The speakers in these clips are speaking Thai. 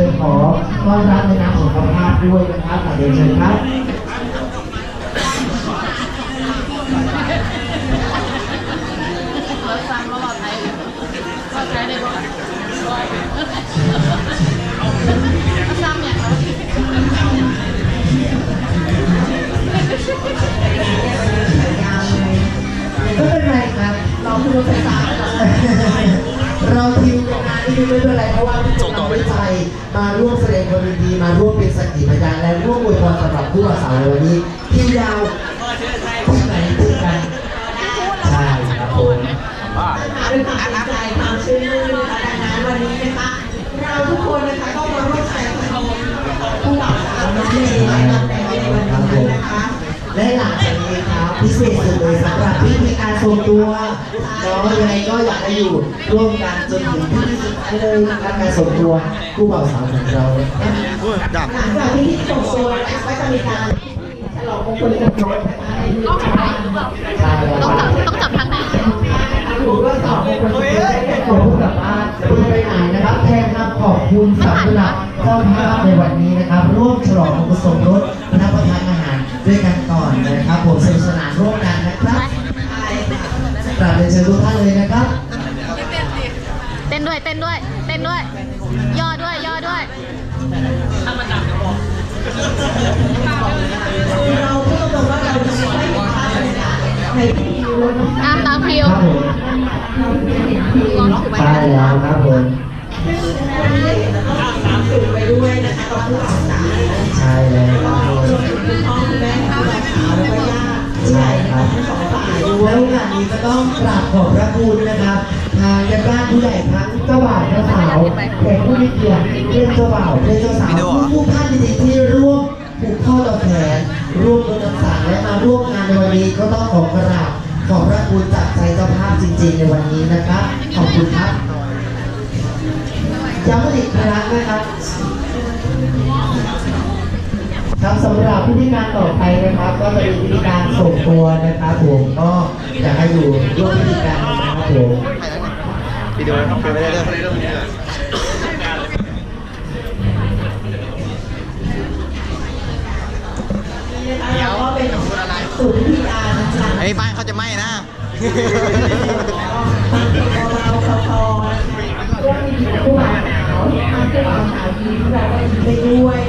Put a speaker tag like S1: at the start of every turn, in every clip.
S1: ชิญขอต้อนรับในนามของกรรมการด้วยนะครับขอเรียนเชิญครับ
S2: เราสร้างระหว่างไทยเราใช้ได้บ่สร้างอย่างไร
S1: ไม่เป็นไรครับ เราคือรถไฟฟ้า เราทิวกันมาที่นี่ไม่เป็นไรเพราะว่าทุกคนตั้งใจมาร่วมแสดงความยินดีมาร่วมเป็นสักขีพยานและร่วมอวยพรสำหรับผู้บ่าวสาวในวันนี้คิวยาวที่ไหนถึงกันใช่ครับผม พิเศษสุดเลยสำหรับพิธีการส่งตัวเนาะยังไงก็อยากให้อยู่ร่วมกันจนถึงที่สุดท้ายเลยนะครับการส่งตัวผู้บ่าวสาวของเรานะครับ
S3: หลังจากที่ที่ส่งตัวก็จะมีการฉลองมงคลสมรสนะคะในมือของเรา
S1: ใช่แล้ว
S2: ต้องจับต้องจับทางไหน
S3: ถูกด้วยสองมงคลสมรส
S1: ขอผู้กลับบ้านจะพูดไปไหนนะครับแทนครับขอบคุณสำหรับเจ้าภาพในวันนี้นะครับ ร่วมฉลองมงคลสมรสพรับประทานอาหาร ด้วยกันก่อนนะครับ ผมสนุกสนานร่วมกันนะครับกราบเรียนเชิญทุกท่านเลยนะครับ
S2: เต้นด้วยเต้นด้วย เต้นด้วย ย่อด้วยย่อด้วย
S3: เราพูดตรงๆว่าเราจะไม่มีภาพบรรยากาศในพิธีรดน้ำ
S2: อะตามพิว
S1: ครับผม
S2: ลองถือไว้
S1: ใช่แล้วครับผม
S3: สูงไปด้วยนะคะกับผู้บ่าว พ
S1: ระคุณนะครับทางญาติบ้านผู้ใหญ่ทั้งเจ้าบ่าวเจ้าสาวแขกผู้มีเกียรติเพื่อนเจ้าบ่าวเพื่อนเจ้าสาวทุกท่านจริงๆที่ร่วมผูกข้อต่อแขนร่วมโดนน้ำสังและมาร่วมงานในวันนี้ก็ต้องขอกราบขอบพระคุณจากใจเจ้าภาพจริง ๆ ในวันนี้นะครับขอบคุณครับย้ำอีกครั้งนะครับ ครับสำหรับพิธีการต่อไปนะครับ ก็จะเป็นพิธีการส่งตัวนะครับผมก็อยากให้อยู่ร่วมพิธีการนะครับผม
S4: วิดีโอเก็บไว้ได้เลย
S3: แล้วก็เป็นสูตรพิธีการนะคะ
S4: ไอ้บ้านเขาจะไหม้นะ
S3: เราพอพอร่วมพิธีกับผู้บ่าวสาวทำเพื่อบ่าวสาวยิ้มเราก็ยิ้มไปด้วย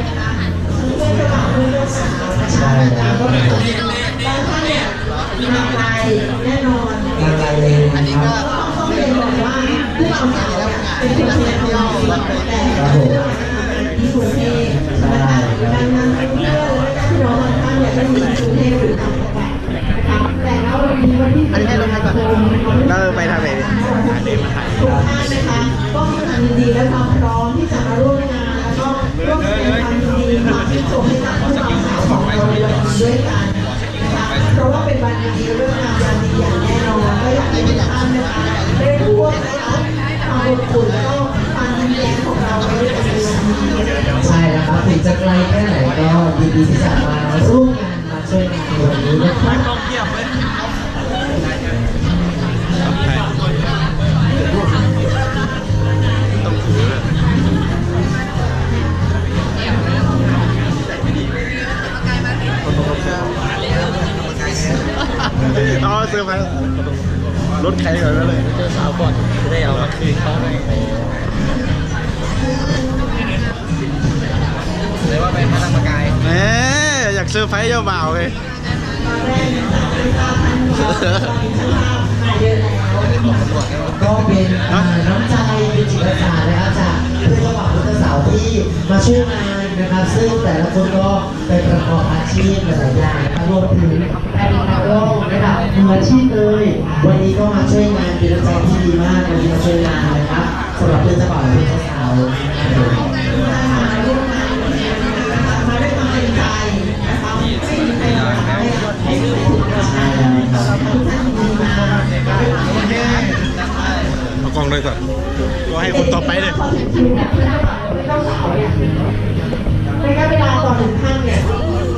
S3: เป็นนเชียงใหม่แต่ที่กรุงเทพนะคะดังนั้นเพื่อนและพี่น้องบางท่านเนี่ยก็อยู่กรุงเทพหรือต่างจังหวัดนะคะแต่แล้ววันนี้วันที่สิบตุลาคม
S4: เราไปทางไหน
S3: ทุกท่านนะคะก็มีความยินดีและความพร้อมที่จะมาร่วมงานแล้วก็ร่วมแสดงความยินดีความชื่นชมให้กับผู้บ่าวสาวของเราในวันนี้ด้วยกันนะคะเพราะว่าเป็นวันดีเรื่องงามยามดีอย่างแน่นอน วันนี้นะค
S1: รับ
S4: เอาเซอร์ไพรส์รถใครก่อนเลยเจอสาวก่อนจะได้เอามาคืนเขาเลยว่าเป็นพนักงานแหมอยากเซอร์ไพรส์เจ้าบ่าวเลย
S1: ก็เป็นน้ำใจเป็นจิตอาสานะครับจากเพื่อนเจ้าบ่าวเพื่อนเจ้าสาวที่มาช่วยงานนะครับ ซึ่งแต่ละคนก็ไปประกอบอาชีพหลายๆอย่างนะครับรวมถึงเป็นนักร้องระดับมืออาชีพเลย วันนี้ก็มาช่วยงานเป็นน้ำใจที่ดีมากวันนี้มาช่วยงานนะครับสำหรับเพื่อนเจ้าบ่าวเพื่อนเจ้าสาว
S3: เอาก
S4: ล้องด้วยก่อนก็ให้คนต่อไปเลย
S3: พอถึงคิวเนี่ยเพื่อนเจ้าสาวเนี่ยระยะเวลาต่อหนึ่งท่านเนี่ย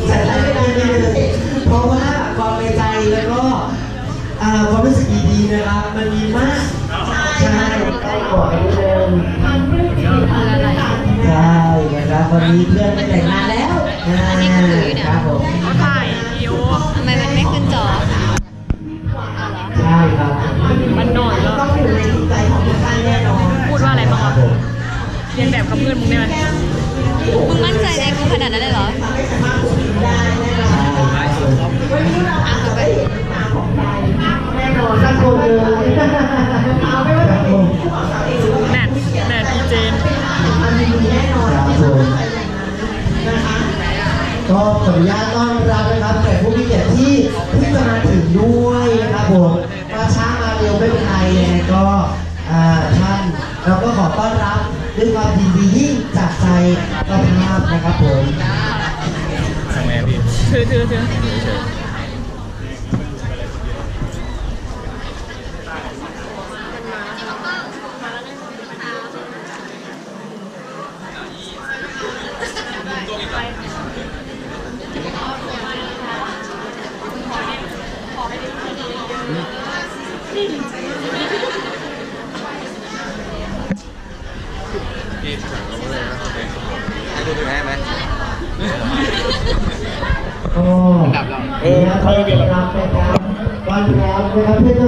S3: จะใช้เวลานานเลย
S1: เพราะว่าความในใจแล้วก็อ่าความรู้สึกดีๆนะครับ มันมีมาก ใช่ต้องบอกกันนิดนึง
S3: ทำเรื่องดีๆทำเรื่องต่าง
S1: ใช่วันนี้เพื่อนไปแต่งงานแล้วอ่าครับผม
S2: ถ่ายวิวทำไมมันไม่ขึ้นจอ
S1: ใบ
S2: บกับเพื่อนมึงได้ไหม
S5: มึงมั่นใจในกูขนาดนั้นเลยเหรอ
S3: ไม่สามารถควบคุมได้แน่นอน
S1: ใช่ครับผม
S3: วันนี้เราอาจจะได้เห็นหน้าของใครแน่นอนสักคนเลยเอาไม่ว่าจะเป็นผู้บ่าวสาวเองหรือว่า
S2: แนทแนทพี่เจน
S3: มันมีแน่นอนที่จะต้องไปอย่างนั้นนะคะ
S1: ก็ขออนุญาตต้อนรับนะครับแขกผู้มีเกียรติที่เพิ่งจะมาถึงด้วยนะครับผมมาช้ามาเร็วไม่เป็นไรยังไงก็อ่าท่านเราก็ขอต้อนรับ ด้วยความยินดียิ่งจากใจเจ้าภาพนะครับผม
S4: ทำไงพี่
S2: ถือถือถือ
S4: เฉย
S1: ก็
S4: เออ
S1: ครับเป็นการต้อนรับนะครับเพื่อน